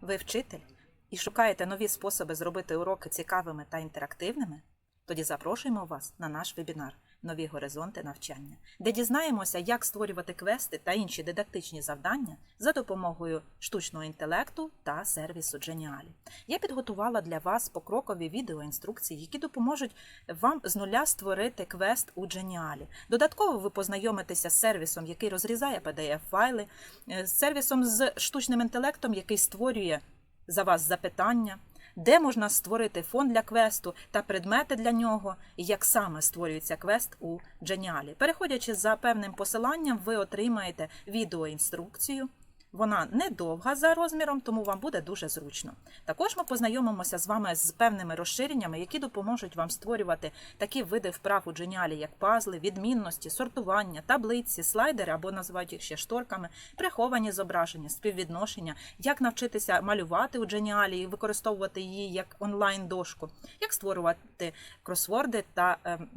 Ви вчитель і шукаєте нові способи зробити уроки цікавими та інтерактивними? Тоді запрошуємо вас на наш вебінар Нові горизонти навчання, де дізнаємося, як створювати квести та інші дидактичні завдання за допомогою штучного інтелекту та сервісу Geniali. Я підготувала для вас покрокові відеоінструкції, які допоможуть вам з нуля створити квест у Geniali. Додатково ви познайомитеся з сервісом, який розрізає PDF-файли, е, з сервісом з штучним інтелектом, який створює за вас запитання, де можна створити фон для квесту та предмети для нього, і як саме створюється квест у Geniali. Переходячи за певним посиланням, ви отримаєте відеоінструкцію. Вона недовга за розміром, тому вам буде дуже зручно. Також ми познайомимося з вами з певними розширеннями, які допоможуть вам створювати такі види вправ у Geniali, як пазли, відмінності, сортування, таблиці, слайдери або називають їх ще шторками, приховані зображення, співвідношення, як навчитися малювати у Geniali і використовувати її як онлайн-дошку, як створювати кросворди та. ем,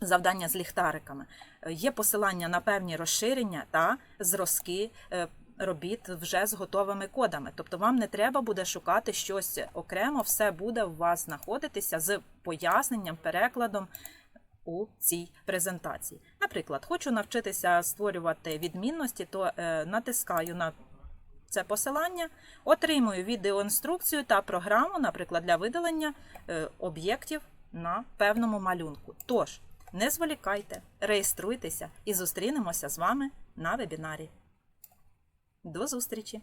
Завдання з ліхтариками. Е, Є посилання на певні розширення та зразки е, робіт вже з готовими кодами. Тобто вам не треба буде шукати щось окремо, все буде у вас знаходитися з поясненням, перекладом у цій презентації. Наприклад, хочу навчитися створювати відмінності, то е, натискаю на це посилання, отримую відеоінструкцію та програму, наприклад, для видалення е, об'єктів на певному малюнку. Тож, не зволікайте, реєструйтеся і зустрінемося з вами на вебінарі. До зустрічі!